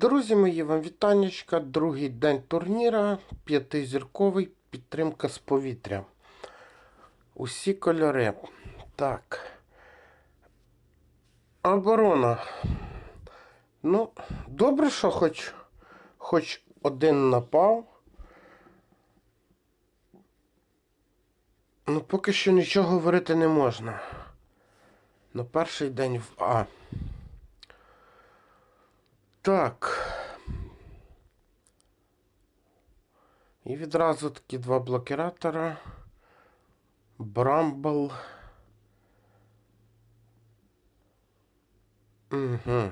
Друзі мої, вам вітаннячка. Другий день турніра, п'ятизірковий, підтримка з повітря. Усі кольори. Так. Оборона. Ну, добре, що хоч, хоч один напав. Ну, поки що нічого говорити не можна. Ну, перший день в А. Так. І відразу такі два блокіратора. Брамбл. Угу.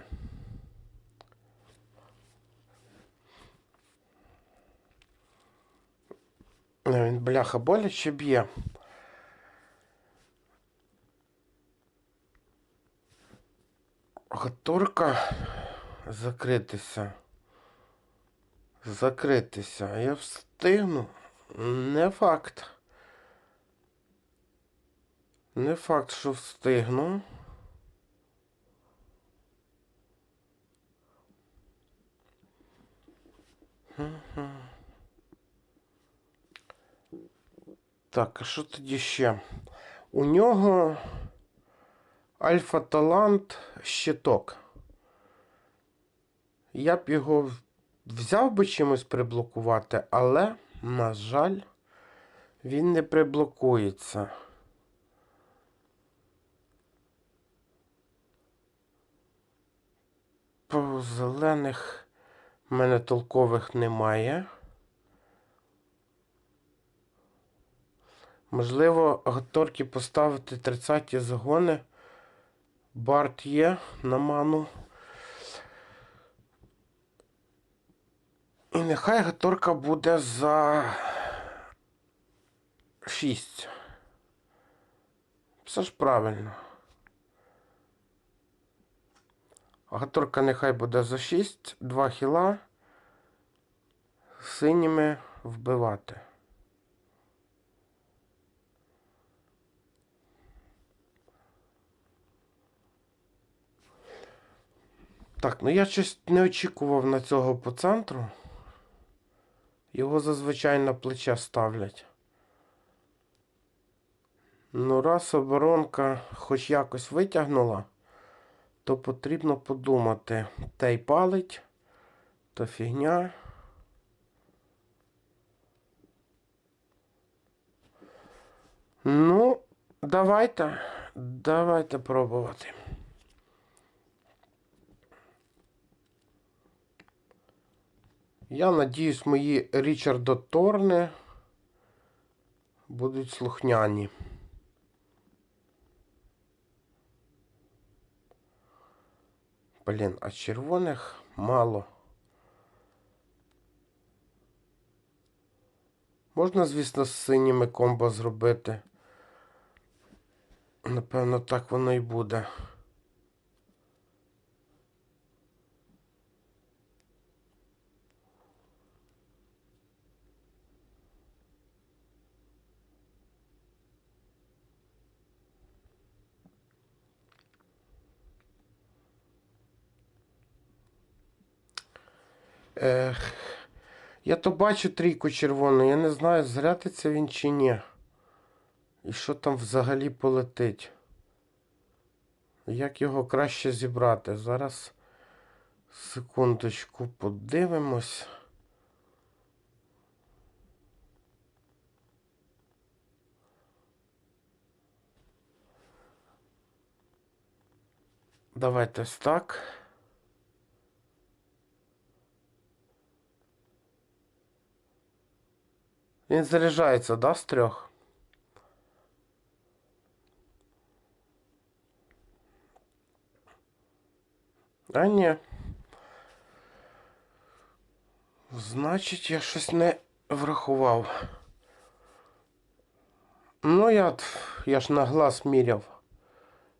Він бляха боляче б'є. Гатурка Закритися. Закритися. Я встигну. Не факт. Не факт, що встигну. Так, а що тоді ще? У нього альфа-талант щиток. Я б його взяв би чимось приблокувати, але, на жаль, він не приблокується. По зелених в мене толкових немає. Можливо, гаторки поставити 30-ті загони. Барт є на ману. І нехай гаторка буде за 6. Все ж правильно. Гаторка нехай буде за 6, 2 хіла синіми вбивати. Так, ну я щось не очікував на цього по центру. Його зазвичай на плече ставлять. Ну, раз оборонка хоч якось витягнула, то потрібно подумати. Тей палить, то фігня. Ну, давайте, давайте пробувати. Я надіюсь, мої Річардо Торни будуть слухняні. Блін, а червоних мало. Можна, звісно, з синіми комбо зробити. Напевно, так воно і буде. Ех, я то бачу трійку червону, я не знаю, зрятиться він чи ні. І що там взагалі полетить. Як його краще зібрати? Зараз секундочку подивимось. Давайте ось так. Він заряджається, да, з трьох? А ні. Значить, я щось не врахував. Ну, я, я ж на глаз міряв.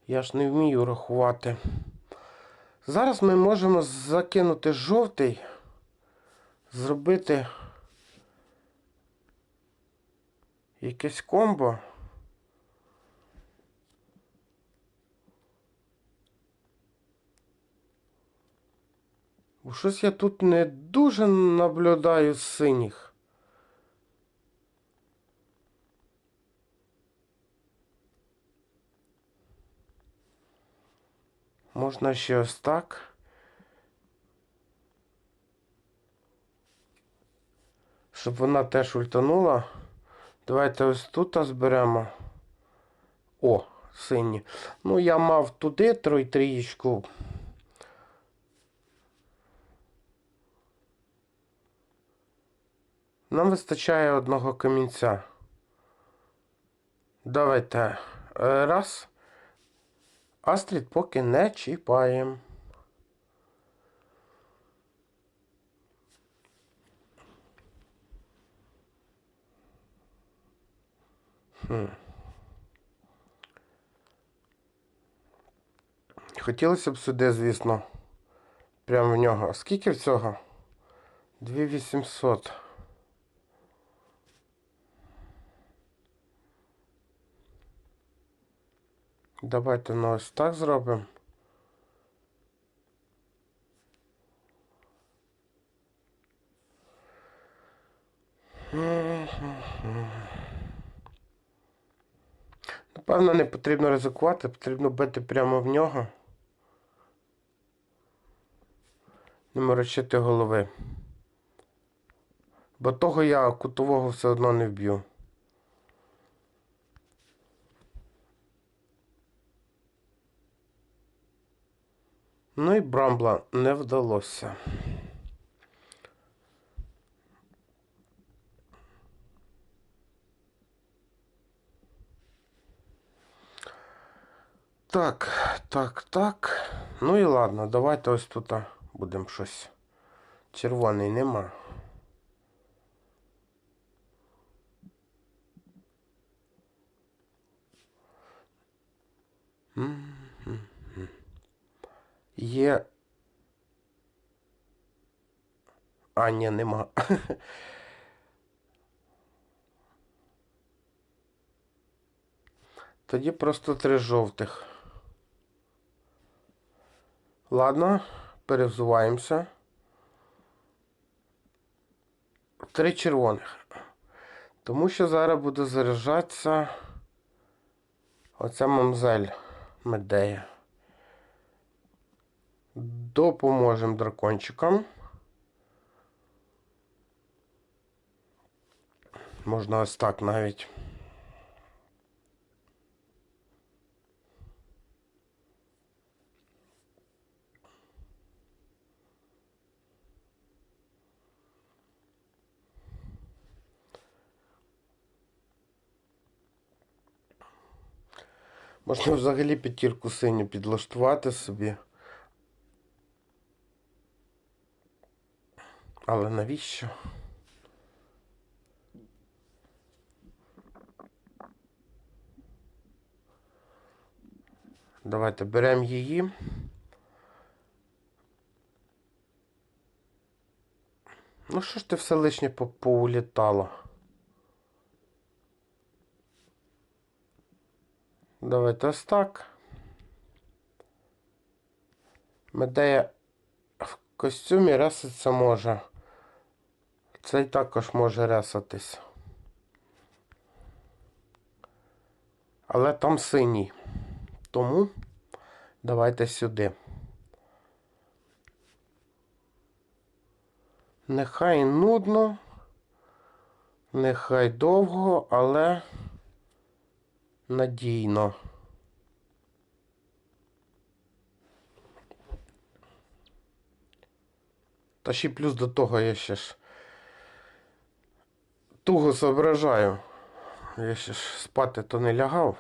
Я ж не вмію рахувати. Зараз ми можемо закинути жовтий, зробити якесь комбо. Бо Щось я тут не дуже наблюдаю синіх. Можна ще ось так. Щоб вона теж ультанула. Давайте ось тут зберемо. О, сині. Ну, я мав туди трой трієчку. Нам вистачає одного камінця. Давайте. е, Раз. Астрід поки не чіпаємо. Хотілося б сюди, звісно. Прямо в нього. Скільки всього? 2800. Давайте ну ось так зробимо. Напевно, не потрібно ризикувати, потрібно бити прямо в нього. Не морочити голови. Бо того я кутового все одно не вб'ю. Ну і Брамбла не вдалося. Так, так, так. Ну і ладно, давайте ось тут будемо щось. Червоний нема. Є. А, ні, нема. Тоді просто три жовтих. Ладно, перевзуваємося. Три червоних. Тому що зараз буде заряджатися оця мамзель Медея. Допоможемо дракончикам. Можна ось так навіть. Можна взагалі п'ятірку синю підлаштувати собі. Але навіщо? Давайте беремо її. Ну що ж ти все лишнє по поулітало? Давайте ось так. Медея в костюмі реситься може. Цей також може ресатись. Але там синій. Тому давайте сюди. Нехай нудно, нехай довго, але надійно. Та ще плюс до того я ще ж туго зображаю. Я ще ж спати то не лягав.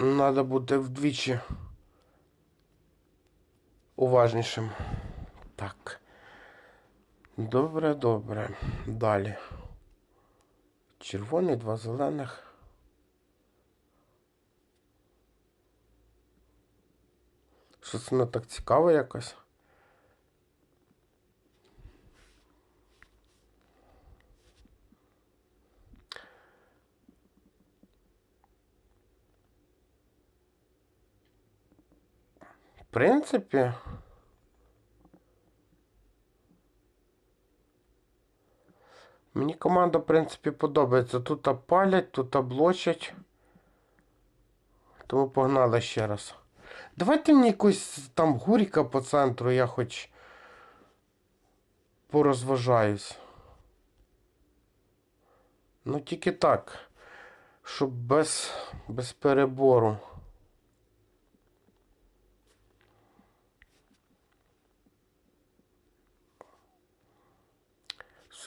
Надо бути вдвічі уважнішим. Так. Добре, добре. Далі. Червоний, два зелених. Щось воно так цікаво якось. принципі. Мені команда, в принципі, подобається. Тут палять, тут блочать. Тому погнали ще раз. Давайте мені якусь там гуріка по центру, я хоч порозважаюсь. Ну тільки так, щоб без, без перебору.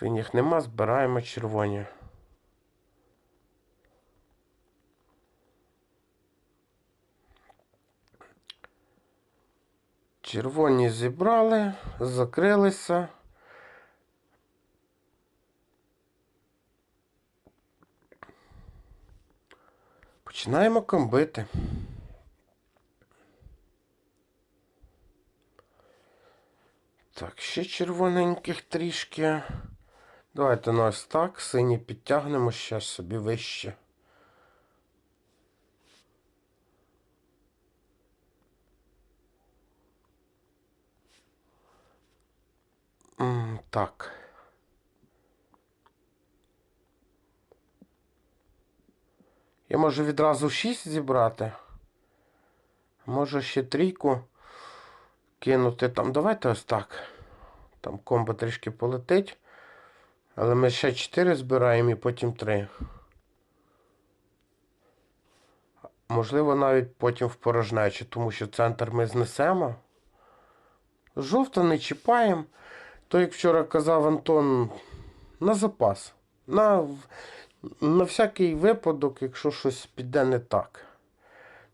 Синіх нема, збираємо червоні. Червоні зібрали, закрилися. Починаємо комбити. Так, ще червоненьких трішки. Давайте ну ось так, сині підтягнемо ще собі вище. Так. Я можу відразу 6 зібрати. Може ще трійку кинути там. Давайте ось так. Там комбо трішки полетить. Але ми ще 4 збираємо і потім 3. Можливо, навіть потім в порожнечі, тому що центр ми знесемо. Жовто не чіпаємо. То, як вчора казав Антон, на запас. На, на всякий випадок, якщо щось піде не так.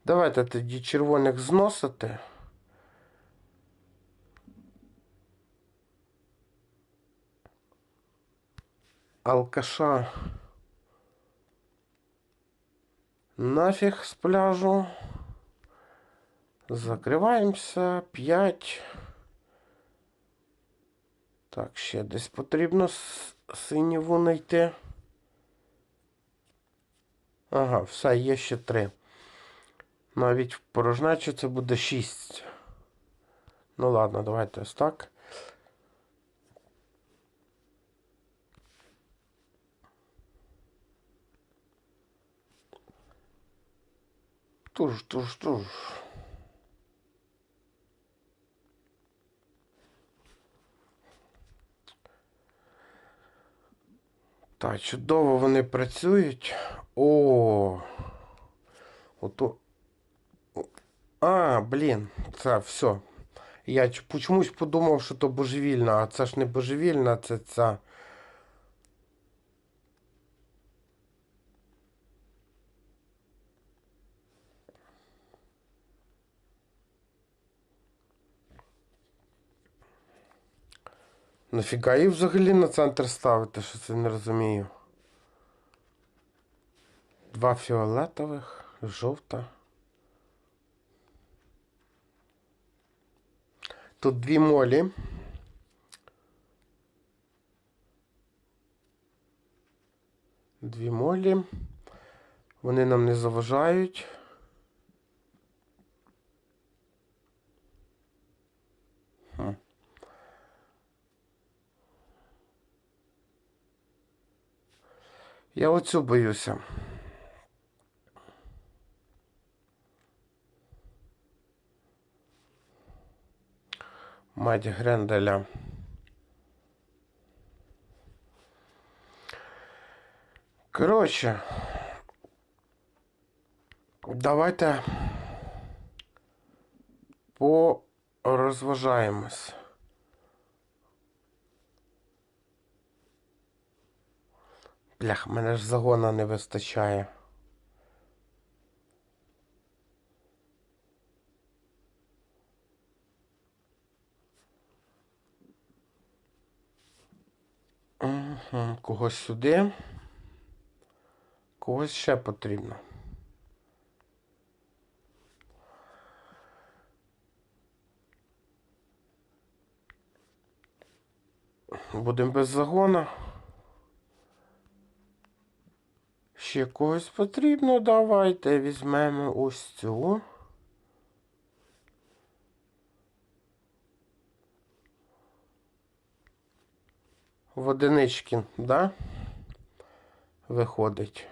Давайте тоді червоних зносити. Алкаша. Нафіг з пляжу. Закриваємося. 5. Так, ще десь потрібно синіву знайти. Ага, все, є ще три. Навіть в порожнечі це буде 6. Ну ладно, давайте ось так. Туж, туж, туж. Так, чудово вони працюють. О. Ото. А, блін, це все. Я чомусь подумав, що то божевільна, а це ж не божевільна, це ця. Нафіга її взагалі на центр ставити, що це не розумію. Два фіолетових, жовта. Тут дві молі. Дві молі. Вони нам не заважають. Я оцю боюся. Мать Гренделя. Коротше, давайте порозважаємось. Блях, мене ж загона не вистачає. Угу. Когось сюди. Когось ще потрібно. Будемо без загона. ще когось потрібно. Давайте візьмемо ось цю. Водиничкін, одинички, да? Виходить.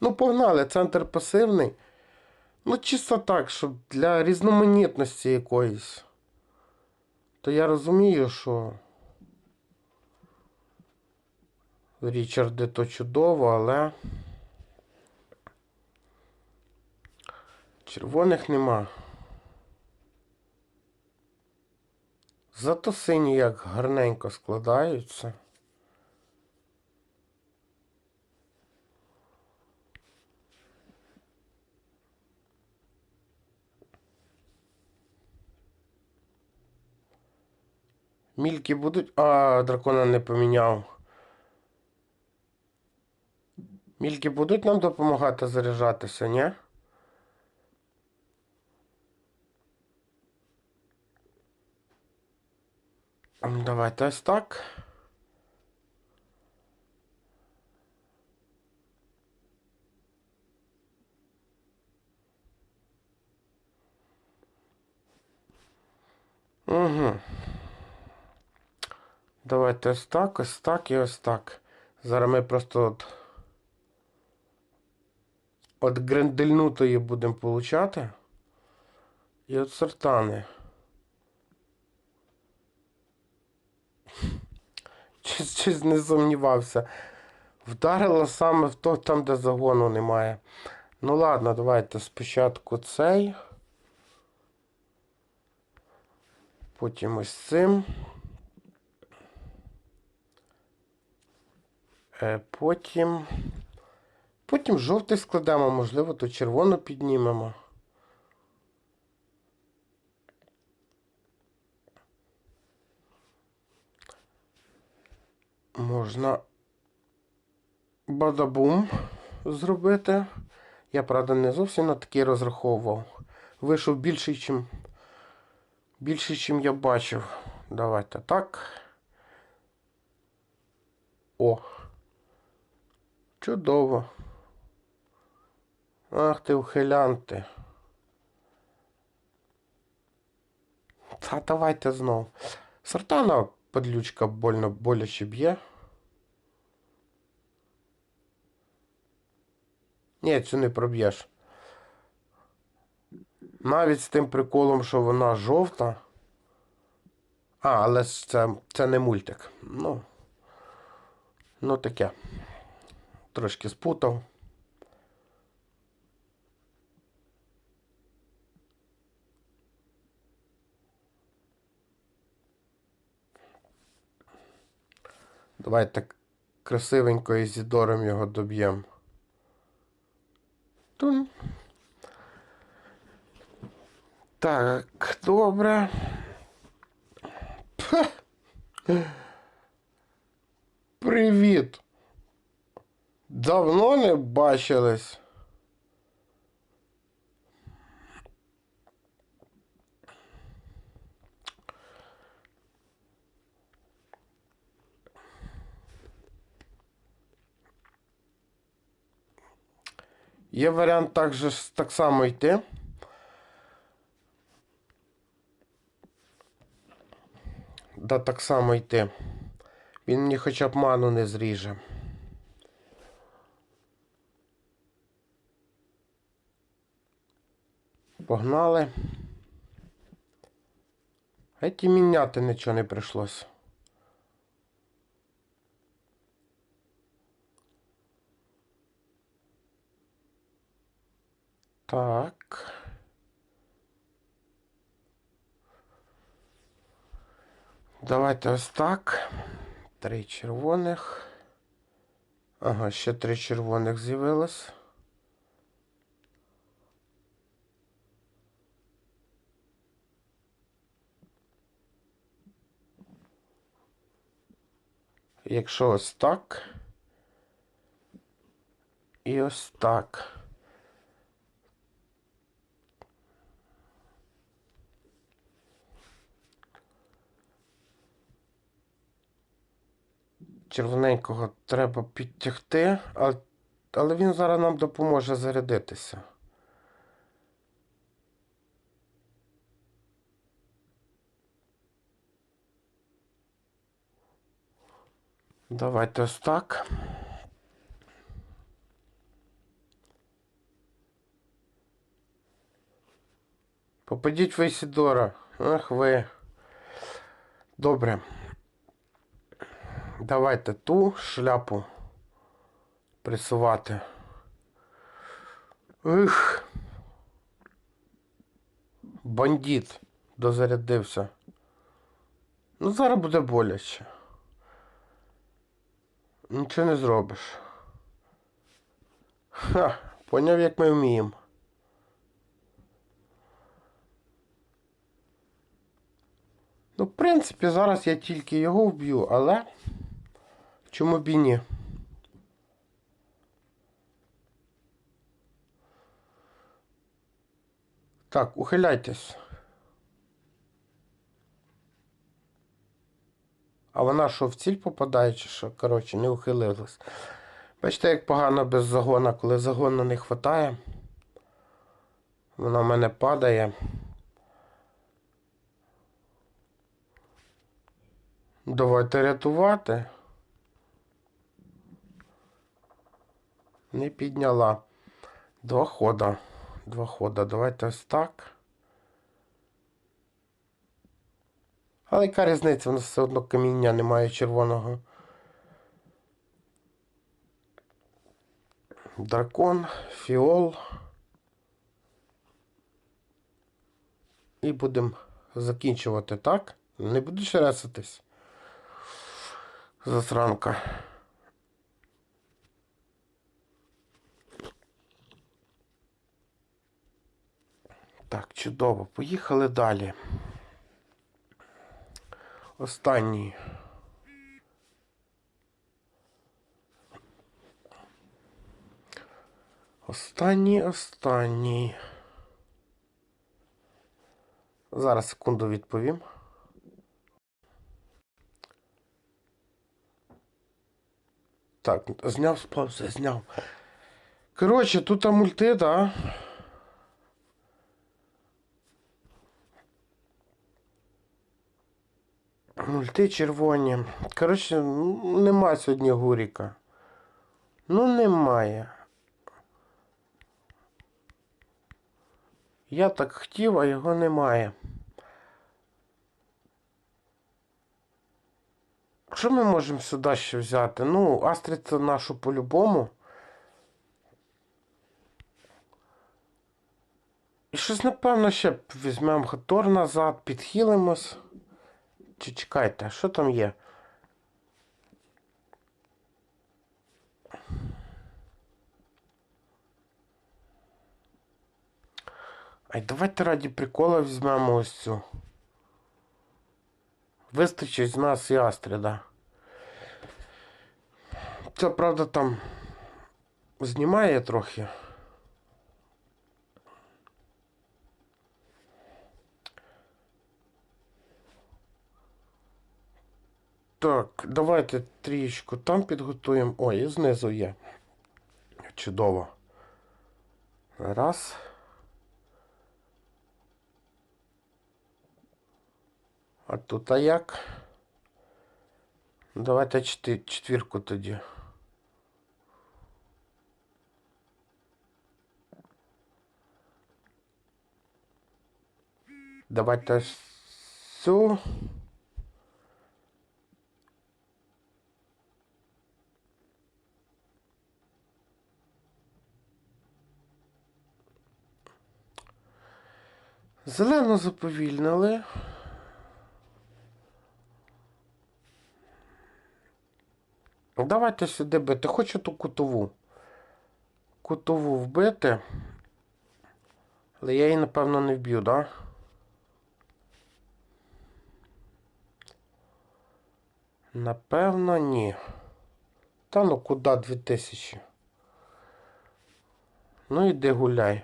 Ну, погнали, центр пасивний. Ну, чисто так, щоб для різноманітності якоїсь. То я розумію, що Річарди то чудово, але червоних нема. Зато сині як гарненько складаються. Мільки будуть. А, дракона не поміняв. Мільки будуть нам допомагати заряджатися, ні? Давайте ось так. Угу. Давайте ось так, ось так і ось так. Зараз ми просто от, от грендельнутої будемо получати. І от сортани. Щось, щось не сумнівався. Вдарило саме в то, там, де загону немає. Ну ладно, давайте спочатку цей. Потім ось цим. Потім. Потім жовтий складемо, можливо, то червону піднімемо. Можна бадабум зробити. Я, правда, не зовсім на такий розраховував. Вийшов більший, чим більший, чим я бачив. Давайте так. О. Чудово. Ах ти ухилянти. Та давайте знов. Сартана подлючка больно боляче б'є. Ні, цю не проб'єш. Навіть з тим приколом, що вона жовта. А, але це, це не мультик. Ну. Ну таке. Трошки спутав. Давайте красивенько Ізідором його доб'ємо. Тун. Так, добре. Пх. Привіт. Давно не бачились. Є варіант так, же, так само йти. Да, так само йти. Він мені хоча б ману не зріже. Погнали. Геть і міняти нічого не прийшлось. Так. Давайте ось так. Три червоних. Ага, ще три червоних з'явилось. Якщо ось так. І ось так. Червоненького треба підтягти, але, він зараз нам допоможе зарядитися. Давайте ось так. Попадіть в Ісідора. Ах ви. Добре. Давайте ту шляпу пресувати. Ух. Бандит дозарядився. Ну, зараз буде боляче. Нічого не зробиш. Ха, поняв, як ми вміємо. Ну, в принципі, зараз я тільки його вб'ю, але чому б і ні? Так, ухиляйтесь. А вона що в ціль попадає, чи що? Коротше, не ухилилась. Бачите, як погано без загона, коли загону не вистачає. Вона в мене падає. Давайте рятувати. Не підняла. Два хода. Два хода. Давайте ось так. Але яка різниця? У нас все одно каміння немає червоного. Дракон, фіол. І будемо закінчувати, так? Не будеш реситись. Засранка. Так, чудово. Поїхали далі. Останній. Останній, останній. Зараз секунду відповім. Так, зняв з паузи, зняв. Коротше, тут мульти, да. Мульти червоні. Коротше, нема сьогодні Гуріка. Ну, немає. Я так хотів, а його немає. Що ми можемо сюди ще взяти? Ну, Астрицю нашу по-любому. І щось, напевно, ще візьмемо Хатор назад, підхилимось. Чи чекайте, що там є? Ай, давайте раді прикола візьмемо ось цю. Вистачить з нас і Астрида. Це, правда, там знімає трохи. Так, давайте трішку там підготуємо. Ой, і знизу є. Чудово. Раз. А тут а як? Давайте четвірку тоді. Давайте цю. Зелено заповільнили. Давайте сюди бити. Хочу ту кутову. Кутову вбити. Але я її, напевно, не вб'ю, так? Да? Напевно, ні. Та ну куди 2000? Ну іди гуляй.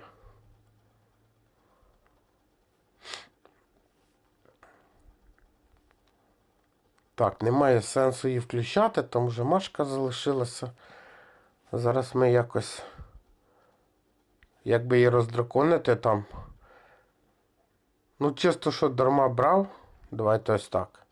Так, немає сенсу її включати, там вже машка залишилася. Зараз ми якось, якби її роздраконити там. Ну, чисто, що дарма брав, давайте ось так.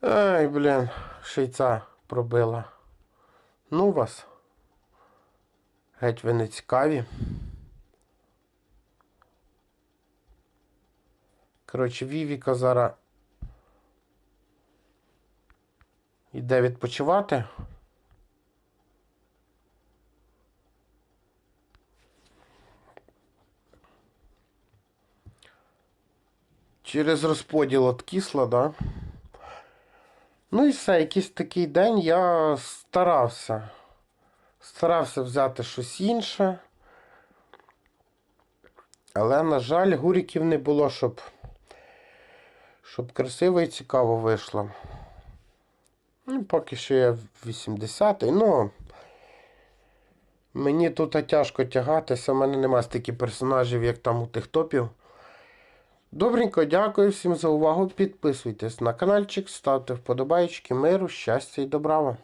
Ай, блін, шийця пробила. Ну вас. Геть ви не цікаві. Коротше, Вівіка зараз йде відпочивати. Через розподіл откисла, да? Ну і все, якийсь такий день я старався. Старався взяти щось інше. Але, на жаль, гуріків не було, щоб, щоб красиво і цікаво вийшло. Ну, поки що я 80-й. Ну, мені тут тяжко тягатися, у мене нема стільки персонажів, як там у тих топів. Добренько, дякую всім за увагу. Підписуйтесь на каналчик, ставте вподобайки, миру, щастя і добра вам.